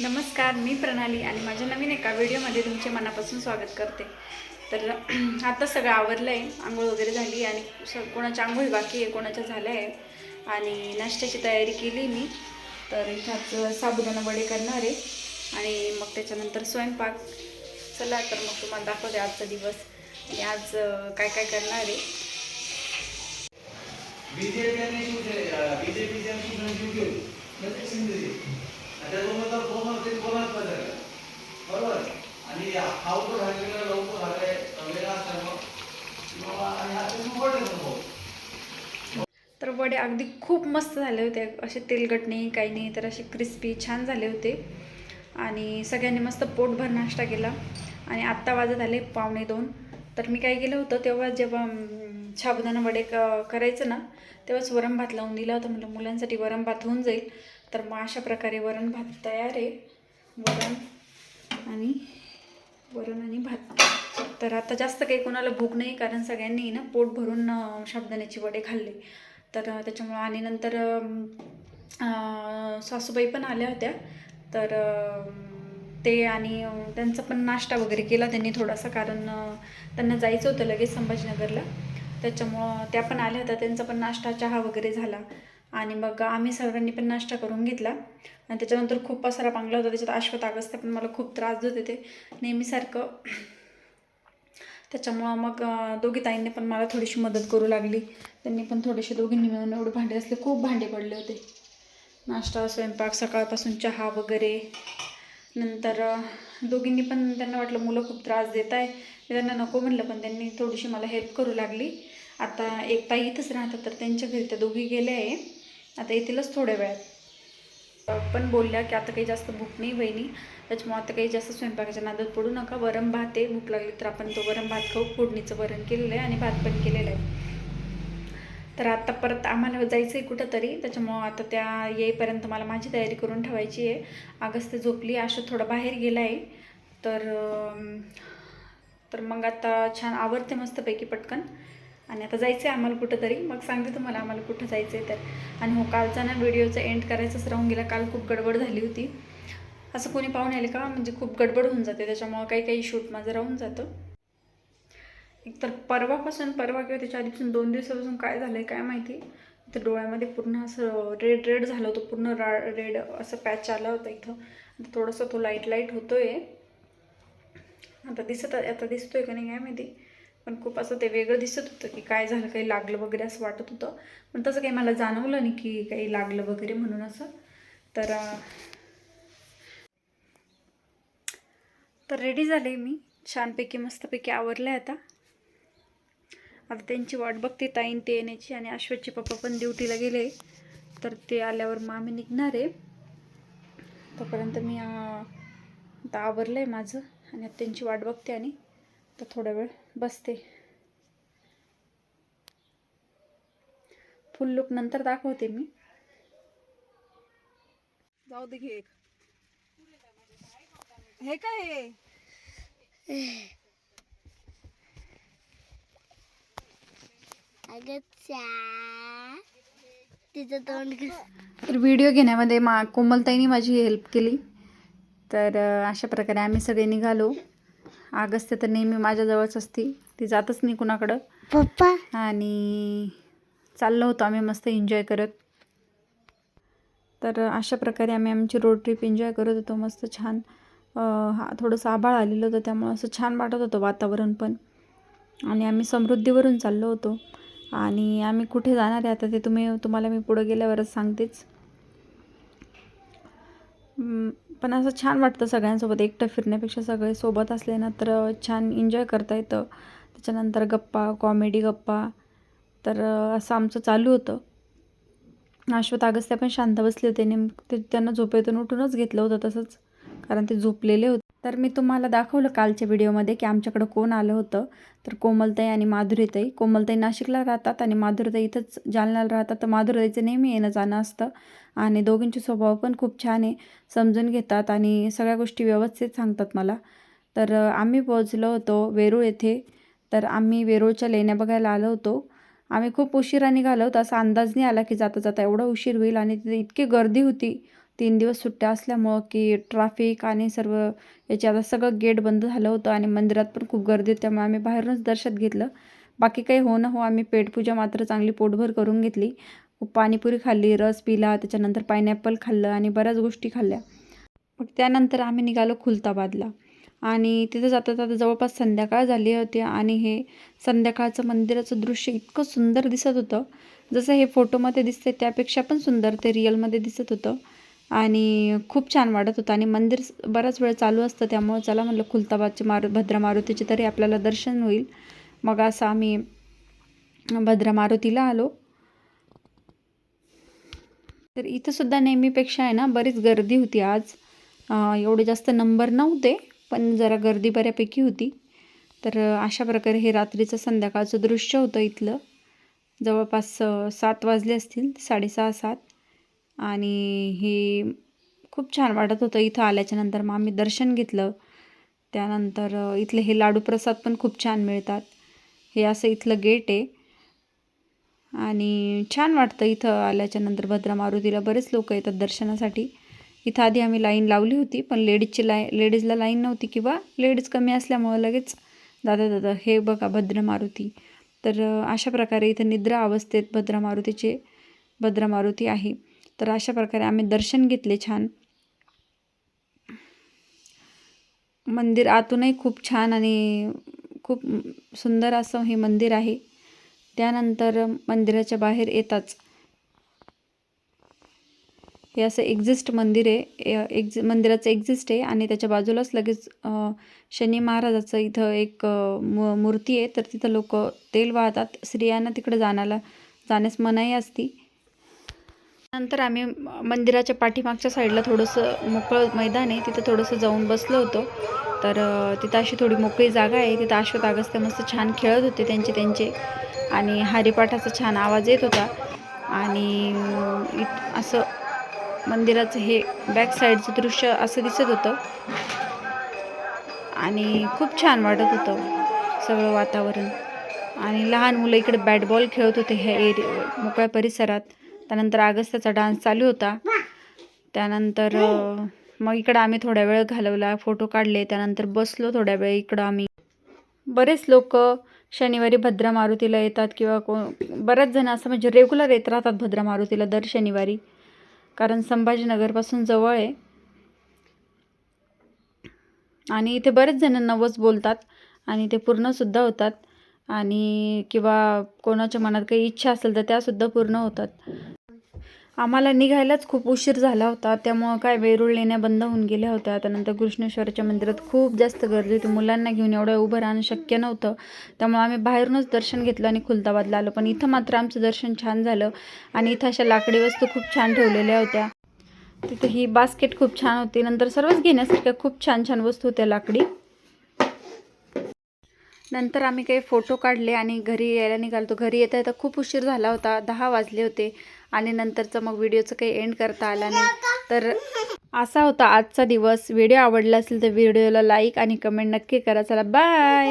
नमस्कार मी प्रणाली आणि माझ्या नवीन एका व्हिडिओमध्ये तुमचे मनापासून स्वागत करते. तर आता सगळं आवरलं आहे आंघोळ वगैरे झाली आणि स कोणाच्या आंघोळी बाकी आहे कोणाच्या झाल्या आहे आणि नाश्त्याची तयारी केली मी. तर इथंच साबुदाणा वडे करणार आहे. आणि मग त्याच्यानंतर स्वयंपाक. चला तर मग तुम्हाला दाखवते आजचा दिवस. आणि आज काय काय करणार आहे. ते कोणाच बरोबर? आणि हा झालेला लवकर झालाय आणि भाऊ तर वडे अगदी खूप मस्त झाले होते. असे तेलकट नाही काही नाही तर असे क्रिस्पी छान झाले होते. आणि सगळ्यांनी मस्त पोटभर नाश्ता केला. आणि आत्ता वाजत आले पावणे दोन. तर मी काय केलं होतं तेव्हा जेव्हा अं, साबुदाणा वडे क करायचं ना तेव्हाच वरण भात लावून दिला होता. म्हटलं मुलांसाठी वरण भात होऊन जाईल. तर मग अशा प्रकारे वरण भात तयार आहे. वरण आणि वरण आणि भात. तर आता जास्त काही कोणाला भूक नाही कारण सगळ्यांनी ना पोट भरून शाबदाण्याचे वडे खाल्ले. तर त्याच्यामुळं आणि नंतर सासूबाई पण आल्या होत्या. तर ते आणि त्यांचा पण नाश्ता वगैरे केला त्यांनी थोडासा कारण त्यांना जायचं होतं लगेच संभाजीनगरला. त्याच्यामुळं त्या पण आल्या होत्या त्यांचा पण नाश्ता चहा वगैरे झाला. आणि मग आम्ही सर्वांनी पण नाश्ता करून घेतला. आणि त्याच्यानंतर खूप पसारा पांगला होता त्याच्यात अश्वत अगस्त्या पण मला खूप त्रास देत होते. नेहमीसारखं. त्याच्यामुळं मग दोघी ताईंनी पण मला थोडीशी मदत करू लागली. त्यांनी पण थोडेसे दोघींनी मिळून एवढे भांडे असले खूप भांडे पडले होते. नाश्ता स्वयंपाक सकाळपासून चहा वगैरे. नंतर दोघींनी पण त्यांना वाटलं मुलं खूप त्रास देत आहे त्यांना नको म्हणलं पण त्यांनी थोडीशी मला हेल्प करू लागली. आता एक ताई इथंच राहतात तर त्यांच्या घरी त्या दोघी गेल्या आहे. आता येतीलच थोड्या वेळात. पण बोलल्या की आता काही जास्त भूक नाही बहिणी. त्याच्यामुळे आता काही जास्त स्वयंपाकाच्या नादात पडू नका. वरण भात आहे. भूक लागली तर आपण तो वरण भात खाऊ. फोडणीचं वरण केलेलं आहे आणि भात पण केलेलं आहे. तर आता परत आम्हाला जायचं आहे कुठं तरी त्याच्यामुळं आता त्या येईपर्यंत मला माझी तयारी करून ठेवायची आहे. अगस्त झोपली. अशा थोडं बाहेर गेला आहे तर तर मग आता छान आवडते मस्तपैकी पटकन. आणि आता जायचं आहे आम्हाला कुठं तरी मग सांगते तुम्हाला आम्हाला कुठं जायचं आहे तर. आणि हो कालचा ना व्हिडिओचा एंड करायचंच राहून गेला. काल खूप गडबड झाली होती. असं कोणी पाहून आले का? म्हणजे खूप गडबड होऊन जाते. त्याच्यामुळं काही काही शूट माझं राहून जातं. एकतर परवापासून परवा किंवा त्याच्या आधीपासून दोन दिवसापासून काय झालं आहे काय माहिती? तर डोळ्यामध्ये पूर्ण असं रेड रेड झालं होतं. पूर्ण रा रेड असं पॅच आला होता इथं. थोडंसं तो लाइट लाइट होतो आहे आता दिसत आता दिसतोय का नाही काय माहिती? पण खूप असं ते वेगळं दिसत होतं की काय झालं काही लागलं वगैरे असं वाटत होतं. पण तसं काही मला जाणवलं नाही की काही लागलं वगैरे म्हणून असं. तर तर रेडी झाले मी. छानपैकी मस्तपैकी आवरले आता. आता त्यांची वाट बघते ताईन ते येण्याची आणि अश्वतचे पप्पा पण ड्युटीला गेले. तर ते आल्यावर मग आम्ही निघणार आहे. तोपर्यंत मी आता आवरलं आहे माझं आणि आता त्यांची वाट बघते आणि तर थोडा वेळ बसते. फुल लुक नंतर दाखवते मी. जाऊ दे घे एक. हे काय हे? अगं चा. तिचं तोंड कस- तर व्हिडिओ घेण्यामध्ये मा कोमलताईने माझी हेल्प केली. तर अशा प्रकारे आम्ही सगळे निघालो. आगस्त तर नेहमी माझ्याजवळच असती. ती जातच नाही कुणाकडं. पप्पा. आणि चाललो होतो आम्ही मस्त एन्जॉय करत. तर अशा प्रकारे आम्ही आमची रोड ट्रिप एन्जॉय करत होतो. मस्त छान हा थोडंसं आभाळ आलेलं होतं. त्यामुळं असं छान वाटत होतं वातावरण पण. आणि आम्ही समृद्धीवरून चाललो होतो. आणि आम्ही कुठे जाणार आहे आता ते तुम्ही तुम्हाला मी पुढं गेल्यावरच सांगतेच. पण असं छान वाटतं सगळ्यांसोबत. एकटं फिरण्यापेक्षा सगळे सोबत असले ना तर छान एन्जॉय करता येतं. त्याच्यानंतर गप्पा कॉमेडी गप्पा. तर असं आमचं चालू होतं. अश्वत अगस्त्या पण शांत बसले होते. नेम ते त्यांना झोपेतून उठूनच घेतलं होतं तसंच. कारण ते झोपलेले होते. तर मी तुम्हाला दाखवलं कालच्या व्हिडिओमध्ये की आमच्याकडं कोण आलं होतं. तर कोमलताई आणि माधुरीताई. कोमलताई नाशिकला राहतात आणि माधुरीताई इथंच जालन्याला राहतात. तर माधुरीताईचं नेहमी येणं जाणं असतं आणि दोघींचे स्वभाव पण खूप छान आहे समजून घेतात आणि सगळ्या गोष्टी व्यवस्थित सांगतात मला. तर आम्ही पोहोचलो होतो वेरूळ येथे. तर आम्ही वेरूळच्या लेण्या बघायला आलो होतो. आम्ही खूप उशिरा निघालो होतो असा अंदाज नाही आला की जाता जाता एवढा उशीर होईल आणि तिथे इतकी गर्दी होती. तीन दिवस सुट्ट्या असल्यामुळं की ट्रॅफिक आणि सर्व याचे आता सगळं गेट बंद झालं होतं आणि मंदिरात पण खूप गर्दी होती त्यामुळे आम्ही बाहेरूनच दर्शन घेतलं. बाकी काही हो ना हो आम्ही पेटपूजा मात्र चांगली पोटभर करून घेतली. पाणीपुरी खाल्ली रस पिला त्याच्यानंतर पायनॅपल खाल्लं आणि बऱ्याच गोष्टी खाल्ल्या. मग त्यानंतर आम्ही निघालो खुलताबादला. आणि तिथं जाता जाता जवळपास संध्याकाळ झाली होती आणि हे संध्याकाळचं मंदिराचं दृश्य इतकं सुंदर दिसत होतं. जसं हे फोटोमध्ये दिसते त्यापेक्षा पण सुंदर ते रिअलमध्ये दिसत होतं. आणि खूप छान वाटत होतं. आणि मंदिर बराच वेळ चालू असतं त्यामुळं चला म्हटलं खुलताबादचे मारु भद्रा मारुतीचे तरी आपल्याला दर्शन होईल. मग असं आम्ही भद्रा मारुतीला आलो. तर इथंसुद्धा नेहमीपेक्षा आहे ना बरीच गर्दी होती आज. एवढे जास्त नंबर नव्हते पण जरा गर्दी बऱ्यापैकी होती. तर अशा प्रकारे हे रात्रीचं संध्याकाळचं दृश्य होतं इथलं. जवळपास सात वाजले असतील साडेसहा सात. आणि हे खूप छान वाटत होतं इथं आल्याच्यानंतर मग आम्ही दर्शन घेतलं. त्यानंतर इथले हे लाडू प्रसाद पण खूप छान मिळतात. हे असं इथलं गेट आहे. आणि छान वाटतं इथं आल्याच्यानंतर भद्रा मारुतीला. बरेच लोक येतात दर्शनासाठी. इथं आधी आम्ही लाईन लावली होती पण लेडीजची लाय लेडीजला लाईन नव्हती किंवा लेडीज कमी असल्यामुळं लगेच दादा दादा हे बघा भद्रा मारुती. तर अशा प्रकारे इथं निद्रा अवस्थेत भद्रा मारुतीचे भद्रा मारुती आहे. तर अशा प्रकारे आम्ही दर्शन घेतले छान. मंदिर आतूनही खूप छान आणि खूप सुंदर असं हे मंदिर आहे. त्यानंतर मंदिराच्या बाहेर येताच हे असं एक्झिस्ट मंदिर आहे. एक्झि मंदिराचं एक्झिस्ट आहे आणि त्याच्या बाजूलाच लगेच शनी महाराजाचं इथं एक मूर्ती आहे. तर तिथं लोक तेल वाहतात. स्त्रियांना तिकडे जाण्याला जाण्यास मनाई असती. नंतर आम्ही मंदिराच्या पाठीमागच्या साईडला थोडंसं मोकळं मैदान आहे. तिथं थोडंसं जाऊन बसलो होतो. तर तिथं अशी थोडी मोकळी जागा आहे. तिथं अश्वत अगस्त्य मस्त छान खेळत होते त्यांचे त्यांचे. आणि हरिपाठाचा छान आवाज येत होता. आणि इत असं मंदिराचं हे बॅक साईडचं दृश्य असं दिसत होतं. आणि खूप छान वाटत होतं सगळं वातावरण. आणि लहान मुलं इकडे बॅट बॉल खेळत होते ह्या एरिया मोकळ्या परिसरात. त्यानंतर अगस्त्याचा डान्स चालू होता. त्यानंतर मग इकडं आम्ही थोड्या वेळ घालवला फोटो काढले. त्यानंतर बसलो थोड्या वेळ इकडं आम्ही. बरेच लोक शनिवारी भद्रा मारुतीला येतात किंवा को बऱ्याच जण असं म्हणजे रेग्युलर येत राहतात भद्रा मारुतीला दर शनिवारी. कारण संभाजीनगरपासून जवळ आहे. आणि इथे बरेच जण नवस बोलतात आणि ते पूर्णसुद्धा होतात. आणि किंवा कोणाच्या मनात काही इच्छा असेल तर त्यासुद्धा पूर्ण होतात. आम्हाला निघायलाच खूप उशीर झाला होता. त्यामुळं काय वेरूळ लेण्या बंद होऊन गेल्या होत्या. त्यानंतर कृष्णेश्वरच्या मंदिरात खूप जास्त गर्दी होती. मुलांना घेऊन एवढं उभं राहणं शक्य नव्हतं. त्यामुळे आम्ही बाहेरूनच दर्शन घेतलं आणि खुलताबादला आलो. पण इथं मात्र आमचं दर्शन छान झालं आणि इथं अशा लाकडी वस्तू खूप छान ठेवलेल्या होत्या. तिथे ही बास्केट खूप छान होती. नंतर सर्वच घेण्यासारख्या खूप छान छान वस्तू होत्या लाकडी. नंतर आम्ही काही फोटो काढले आणि घरी यायला निघालो. घरी येता येता खूप उशीर झाला होता. दहा वाजले होते. आणि नंतरचं मग व्हिडिओचं काही एंड करता आला नाही. तर असा होता आजचा दिवस. व्हिडिओ आवडला असेल तर व्हिडिओला लाईक आणि कमेंट नक्की करा. चला बाय